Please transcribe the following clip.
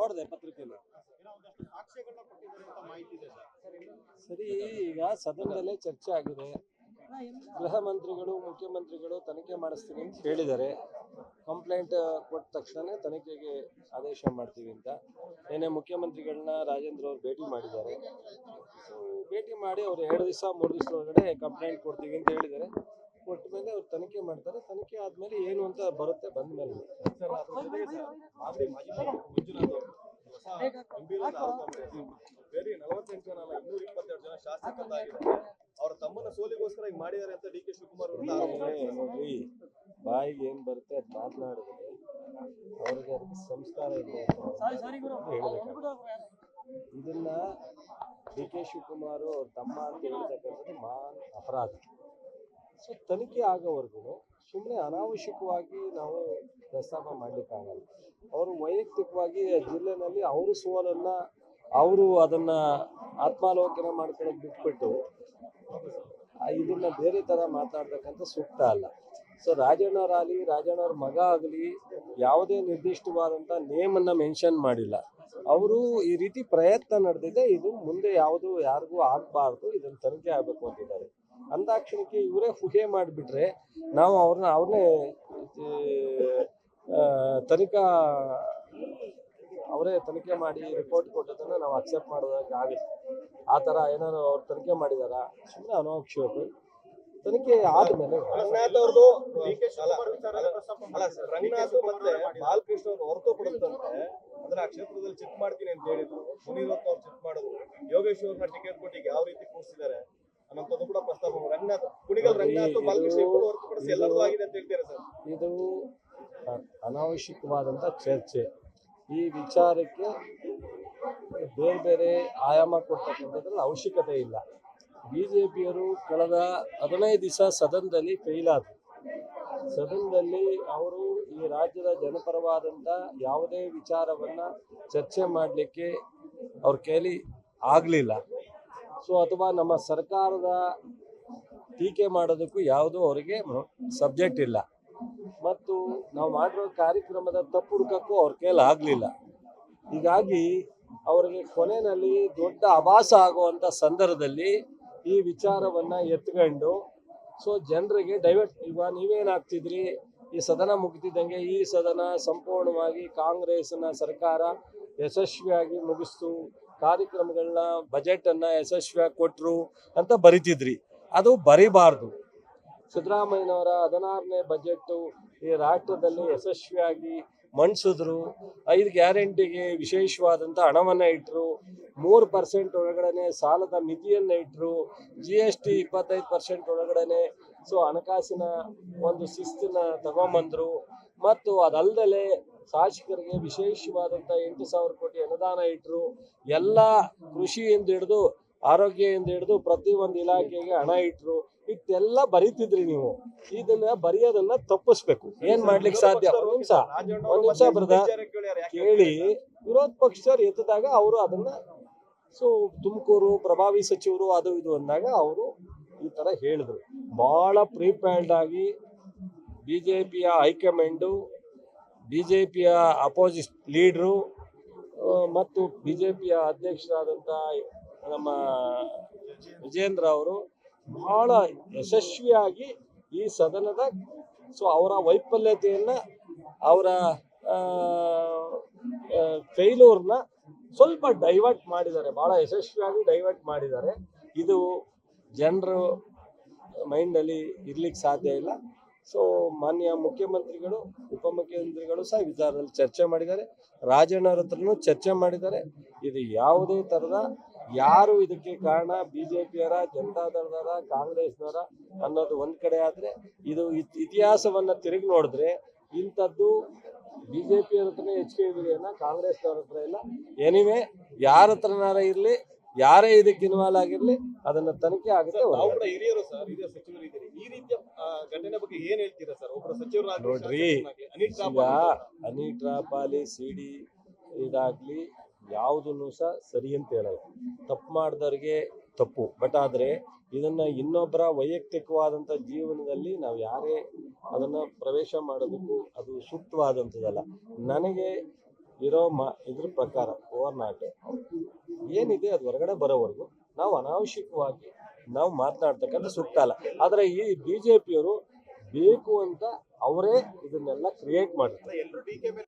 ನೋಡಿದೆ ಪತ್ರಿಕೆಯಲ್ಲಿ ಸರಿ, ಈಗ ಸದನದಲ್ಲೇ ಚರ್ಚೆ ಆಗಿದೆ. ಗೃಹ ಮಂತ್ರಿಗಳು, ಮುಖ್ಯಮಂತ್ರಿಗಳು ತನಿಖೆ ಮಾಡಿಸ್ತೀನಿ ಅಂತ ಹೇಳಿದ್ದಾರೆ. ಕಂಪ್ಲೇಂಟ್ ಕೊಟ್ಟ ತಕ್ಷಣ ತನಿಖೆಗೆ ಆದೇಶ ಮಾಡ್ತೀವಿ ಅಂತ. ನಿನ್ನೆ ಮುಖ್ಯಮಂತ್ರಿಗಳನ್ನ ರಾಜೇಂದ್ರ ಅವರು ಭೇಟಿ ಮಾಡಿದ್ದಾರೆ. ಸೊ ಭೇಟಿ ಮಾಡಿ ಅವ್ರು ಎರಡು ದಿವಸ, ಮೂರು ದಿವಸ ಒಳಗಡೆ ಕಂಪ್ಲೇಂಟ್ ಕೊಡ್ತೀವಿ ಅಂತ ಹೇಳಿದ್ದಾರೆ. ಕೊಟ್ಟ ಮೇಲೆ ಅವ್ರು ತನಿಖೆ ಮಾಡ್ತಾರೆ. ತನಿಖೆ ಆದ್ಮೇಲೆ ಏನು ಅಂತ ಬರುತ್ತೆ ಬಂದ ಮೇಲೆ ಬೇರೆ ನಲವತ್ತೆಂಟು ಜನ ಅಲ್ಲ ಇನ್ನೂರ ಇಪ್ಪತ್ತೆರಡು ಜನ ಶಾಸಕರಾಗಿದ್ದಾರೆ. ಅವ್ರ ತಮ್ಮನ ಸೋಲಿಗೋಸ್ಕರ ಈಗ ಮಾಡಿದ್ದಾರೆ ಅಂತ ಡಿ ಕೆ ಶಿವಕುಮಾರ್. ನೋಡ್ರಿ ಬಾಯಿಗೆ ಏನ್ ಬರುತ್ತೆ ಅದ್ ಮಾತನಾಡಿದ್ರೆ ಅವ್ರಿಗೆ ಅದಕ್ಕೆ ಸಂಸ್ಕಾರ ಇದೆ. ಇದನ್ನ ಡಿ ಕೆ ಶಿವಕುಮಾರ್ ಅವ್ರ ತಮ್ಮ ಅಂತ ಹೇಳ್ತಕ್ಕಂಥದ್ದು ಮಾನ್ ಅಪರಾಧ. ಸೊ ತನಿಖೆ ಆಗೋವರೆಗೂ ಸುಮ್ಮನೆ ಅನಾವಶ್ಯಕವಾಗಿ ನಾವು ಪ್ರಸ್ತಾಪ ಮಾಡಲಿಕ್ಕಾಗಲ್ಲ. ಅವರು ವೈಯಕ್ತಿಕವಾಗಿ ಜಿಲ್ಲೆನಲ್ಲಿ ಅವರು ಸೋಲನ್ನ ಅವರು ಅದನ್ನ ಆತ್ಮಾಲೋಕನ ಮಾಡ್ಕೊಳ್ಳೋದು ಬಿಟ್ಬಿಟ್ಟು ಇದನ್ನ ಬೇರೆ ತರ ಮಾತಾಡ್ತಕ್ಕಂಥ ಸೂಕ್ತ ಅಲ್ಲ. ಸೊ ರಾಜಣ್ಣವರಾಗಲಿ ರಾಜಣ್ಣವ್ರ ಮಗ ಆಗಲಿ ಯಾವುದೇ ನಿರ್ದಿಷ್ಟವಾದಂಥ ನೇಮನ್ನ ಮೆನ್ಷನ್ ಮಾಡಿಲ್ಲ. ಅವರು ಈ ರೀತಿ ಪ್ರಯತ್ನ ನಡೆದಿದೆ, ಇದು ಮುಂದೆ ಯಾವುದು ಯಾರಿಗೂ ಆಗಬಾರ್ದು, ಇದನ್ನ ತನಿಖೆ ಆಗಬೇಕು ಅಂತಿದ್ದಾರೆ. ಅಂದಾಕ್ಷಣಕ್ಕೆ ಇವರೇ ಊಹೆ ಮಾಡಿಬಿಟ್ರೆ ನಾವು ಅವ್ರನ್ನ ಅವ್ರನ್ನೇ ಆ, ತನಿಖಾ ಅವರೇ ತನಿಖೆ ಮಾಡಿ ರಿಪೋರ್ಟ್ ಕೊಟ್ಟದನ್ನು ನಾವು ಅಕ್ಸೆಪ್ಟ್ ಮಾಡೋದಕ್ಕೆ ಆಗುತ್ತೆ. ಆ ಥರ ಏನಾದ್ರು ಅವ್ರು ತನಿಖೆ ಮಾಡಿದಾರ? ಸುಮ್ಮನೆ ಅನಾವಶ್ಯಕ ತನಿಖೆ ಆದ್ಮೇಲೆ ರಂಗನಾಥ್ ಅವ್ರದ್ದು ಅಲ್ಲ ರಂಗನಾಥ್ ಮತ್ತೆ ಬಾಲಕೃಷ್ಣ ಅವರು ಹೊರತುಪಡಿಸ್ತಂತೆ ಅಂದ್ರೆ ಆ ಕ್ಷೇತ್ರದಲ್ಲಿ ಚೆಕ್ ಮಾಡ್ತೀನಿ ಅಂತ ಹೇಳಿದ್ರು. ಮುನಿರತ್ನ ಅವ್ರು ಚೆಕ್ ಮಾಡಿದ್ರು. ಯೋಗೇಶ್ವರ್ನ ಟಿಕೆಟ್ ಕೊಟ್ಟಿಗೆ ಯಾವ ರೀತಿ ಕೂರಿಸಿದ್ದಾರೆ? ಅನ್ನೋದು ಕೂಡ ಪ್ರಸ್ತಾಪ. ರಂಗನಾಥ್ ಕುಣಿಗಲ್ ರಂಗನಾಥ್ ಹೊರತುಪಡಿಸಿ ಎಲ್ಲರೂ ಆಗಿದೆ ಅಂತ ಹೇಳ್ತೀರಾ ಸರ್? ಇದು ಅನಾವಶ್ಯಕವಾದಂತ ಅನಾವಶ್ಯಕವಾದಂಥ ಚರ್ಚೆ. ಈ ವಿಚಾರಕ್ಕೆ ಬೇರೆ ಬೇರೆ ಆಯಾಮ ಕೊಡ್ತಕ್ಕಂಥದ್ರಲ್ಲಿ ಅವಶ್ಯಕತೆ ಇಲ್ಲ. ಬಿ ಜೆ ಪಿಯವರು ಕಳೆದ ಹದಿನೈದು ದಿವಸ ಸದನದಲ್ಲಿ ಫೇಲ್ ಆದರು. ಸದನದಲ್ಲಿ ಅವರು ಈ ರಾಜ್ಯದ ಜನಪರವಾದಂಥ ಯಾವುದೇ ವಿಚಾರವನ್ನು ಚರ್ಚೆ ಮಾಡಲಿಕ್ಕೆ ಅವ್ರ ಕೈಲಿ ಆಗಲಿಲ್ಲ. ಸೊ ಅಥವಾ ನಮ್ಮ ಸರ್ಕಾರದ ಟೀಕೆ ಮಾಡೋದಕ್ಕೂ ಯಾವುದೂ ಅವರಿಗೆ ಸಬ್ಜೆಕ್ಟ್ ಇಲ್ಲ. ಮತ್ತು ನಾವು ಮಾಡಿರೋ ಕಾರ್ಯಕ್ರಮದ ತಪ್ಪು ಹುಡುಕಕ್ಕೂ ಅವ್ರ ಕೈಲಿ ಆಗಲಿಲ್ಲ. ಹೀಗಾಗಿ ಅವರಿಗೆ ಕೊನೆಯಲ್ಲಿ ದೊಡ್ಡ ಅಭಾಸ ಆಗುವಂಥ ಸಂದರ್ಭದಲ್ಲಿ ಈ ವಿಚಾರವನ್ನು ಎತ್ಕೊಂಡು, ಸೊ ಜನರಿಗೆ ಡೈವರ್ಟ್ ಈಗ ನೀವೇನಾಗ್ತಿದ್ರಿ ಈ ಸದನ ಮುಗಿದಿದ್ದಂಗೆ ಈ ಸದನ ಸಂಪೂರ್ಣವಾಗಿ ಕಾಂಗ್ರೆಸ್ನ ಸರ್ಕಾರ ಯಶಸ್ವಿಯಾಗಿ ಮುಗಿಸ್ತು. ಕಾರ್ಯಕ್ರಮಗಳನ್ನ ಬಜೆಟ್ ಅನ್ನ ಯಶಸ್ವಿಯಾಗಿ ಕೊಟ್ರು ಅಂತ ಬರಿತಿದ್ರಿ. ಅದು ಬರಿಬಾರ್ದು. ಸಿದ್ದರಾಮಯ್ಯನವರ ಹದಿನಾರನೇ ಬಜೆಟ್ ಈ ರಾಷ್ಟ್ರದಲ್ಲಿ ಯಶಸ್ವಿಯಾಗಿ ಮಂಡಿಸಿದ್ರು ಐದು ಗ್ಯಾರಂಟಿಗೆ ವಿಶೇಷವಾದಂಥ ಹಣವನ್ನು ಇಟ್ಟರು ಮೂರು ಪರ್ಸೆಂಟ್ ಒಳಗಡೆ ಸಾಲದ ಮಿತಿಯನ್ನು ಇಟ್ಟರು ಜಿ ಎಸ್ ಟಿ ಇಪ್ಪತ್ತೈದು ಪರ್ಸೆಂಟ್ ಒಳಗಡೆ ಸೊ ಹಣಕಾಸಿನ ಒಂದು ಶಿಸ್ತನ್ನ ತಗೊಂಬಂದರು. ಮತ್ತು ಅದಲ್ದಲೆ ಶಾಸಕರಿಗೆ ವಿಶೇಷವಾದಂಥ ಎಂಟು ಸಾವಿರ ಕೋಟಿ ಅನುದಾನ ಇಟ್ಟರು ಎಲ್ಲ ಕೃಷಿಯಿಂದ ಹಿಡಿದು ಆರೋಗ್ಯದಿಂದ ಹಿಡಿದು ಪ್ರತಿ ಒಂದು ಇಲಾಖೆಗೆ ಹಣ ಇಟ್ಟರು ಇಷ್ಟೆಲ್ಲ ಬರೀತಿದ್ರಿ ನೀವು. ಇದನ್ನ ಬರೆಯೋದನ್ನ ತಪ್ಪಿಸ್ಬೇಕು. ಏನ್ ಮಾಡ್ಲಿಕ್ಕೆ ಸಾಧ್ಯ? ಒಂದ್ ನಿಮಿಷ. ಒಂದ್ ನಿಮಿಷ ಬರದ ಕೇಳಿ. ವಿರೋಧ ಪಕ್ಷದವ್ರು ಎತ್ತಿದಾಗ ಅವರು ಅದನ್ನ ಸೊ ತುಮಕೂರು ಪ್ರಭಾವಿ ಸಚಿವರು ಅದು ಇದು ಅಂದಾಗ ಅವರು ಈ ತರ ಹೇಳಿದ್ರು. ಬಹಳ ಪ್ರಿಪೇರ್ಡ್ ಆಗಿ ಬಿಜೆಪಿಯ ಹೈಕಮಾಂಡು ಬಿಜೆಪಿಯ ಅಪೋಸಿಟ್ ಲೀಡ್ರು ಮತ್ತು ಬಿಜೆಪಿಯ ಅಧ್ಯಕ್ಷರಾದಂಥ ನಮ್ಮ ವಿಜೇಂದ್ರ ಅವರು ಬಹಳ ಯಶಸ್ವಿಯಾಗಿ ಈ ಸದನದ ಸೊ ಅವರ ವೈಫಲ್ಯತೆಯನ್ನು, ಅವರ ಫೇಲೂರ್ನ ಸ್ವಲ್ಪ ಡೈವರ್ಟ್ ಮಾಡಿದ್ದಾರೆ. ಬಹಳ ಯಶಸ್ವಿಯಾಗಿ ಡೈವರ್ಟ್ ಮಾಡಿದ್ದಾರೆ. ಇದು ಜನರು ಮೈಂಡಲ್ಲಿ ಇರ್ಲಿಕ್ಕೆ ಸಾಧ್ಯ ಇಲ್ಲ. ಸೊ ಮಾನ್ಯ ಮುಖ್ಯಮಂತ್ರಿಗಳು, ಉಪಮುಖ್ಯಮಂತ್ರಿಗಳು ಸಹ ವಿಚಾರದಲ್ಲಿ ಚರ್ಚೆ ಮಾಡಿದ್ದಾರೆ. ರಾಜಣ್ಣವ್ರ ಹತ್ರನೂ ಚರ್ಚೆ ಮಾಡಿದ್ದಾರೆ. ಇದು ಯಾವುದೇ ಥರದ ಯಾರು ಇದಕ್ಕೆ ಕಾರಣ ಬಿ ಜೆ ಪಿಯವರ ಜನತಾದಳದವರ, ಕಾಂಗ್ರೆಸ್ನವರ ಅನ್ನೋದು ಒಂದ್ ಕಡೆ ಆದ್ರೆ, ಇದು ಇತ್- ಇತಿಹಾಸವನ್ನ ತಿರುಗಿ ನೋಡಿದ್ರೆ ಇಂಥದ್ದು ಬಿ ಜೆ ಪಿಯವ್ರ ಹತ್ರನೇ ಹೆಚ್ಚಿಗೆ ಇದೆಯನ್ನ ಕಾಂಗ್ರೆಸ್ನವ್ರ ಹತ್ರ ಇಲ್ಲ. ಎನಿವೆ ಯಾರ ಹತ್ರನಾರ ಇರ್ಲಿ ಯಾರೇ ಇದಕ್ಕೆ ಇನ್ವಾಲ್ ಆಗಿರ್ಲಿ ಅದನ್ನ ತನಿಖೆ ಆಗುತ್ತೆ ನೋಡ್ರಿ, ಈಗ ಹನಿ ಟ್ರಾಪಾಲಿ ಸಿ ಡಿ ಇದಾಗ್ಲಿ ಯಾವುದನ್ನು ಸಹ ಸರಿ ಅಂತ ಹೇಳಲ್ಲ. ತಪ್ಪು ಮಾಡಿದವ್ರಿಗೆ ತಪ್ಪು. ಬಟ್ ಆದ್ರೆ ಇದನ್ನ ಇನ್ನೊಬ್ಬರ ವೈಯಕ್ತಿಕವಾದಂತ ಜೀವನದಲ್ಲಿ ನಾವು ಯಾರೇ ಅದನ್ನ ಪ್ರವೇಶ ಮಾಡೋದಕ್ಕೂ ಅದು ಸೂಕ್ತವಾದಂಥದ್ದಲ್ಲ. ನನಗೆ ಇರೋ ಮಾ, ಇದ್ರ ಪ್ರಕಾರ ಓವರ್ ನಾಟ್ ಏನಿದೆ ಅದು ಹೊರಗಡೆ ಬರೋವರೆಗೂ ನಾವು ಅನಾವಶ್ಯಕವಾಗಿ ನಾವು ಮಾತನಾಡ್ತಕ್ಕಂಥ ಸೂಕ್ತ ಅಲ್ಲ. ಆದರೆ ಈ ಬಿ ಜೆ ಬೇಕು ಅಂತ ಅವರೇ ಇದನ್ನೆಲ್ಲ ಕ್ರಿಯೇಟ್ ಮಾಡ್ತಾರೆ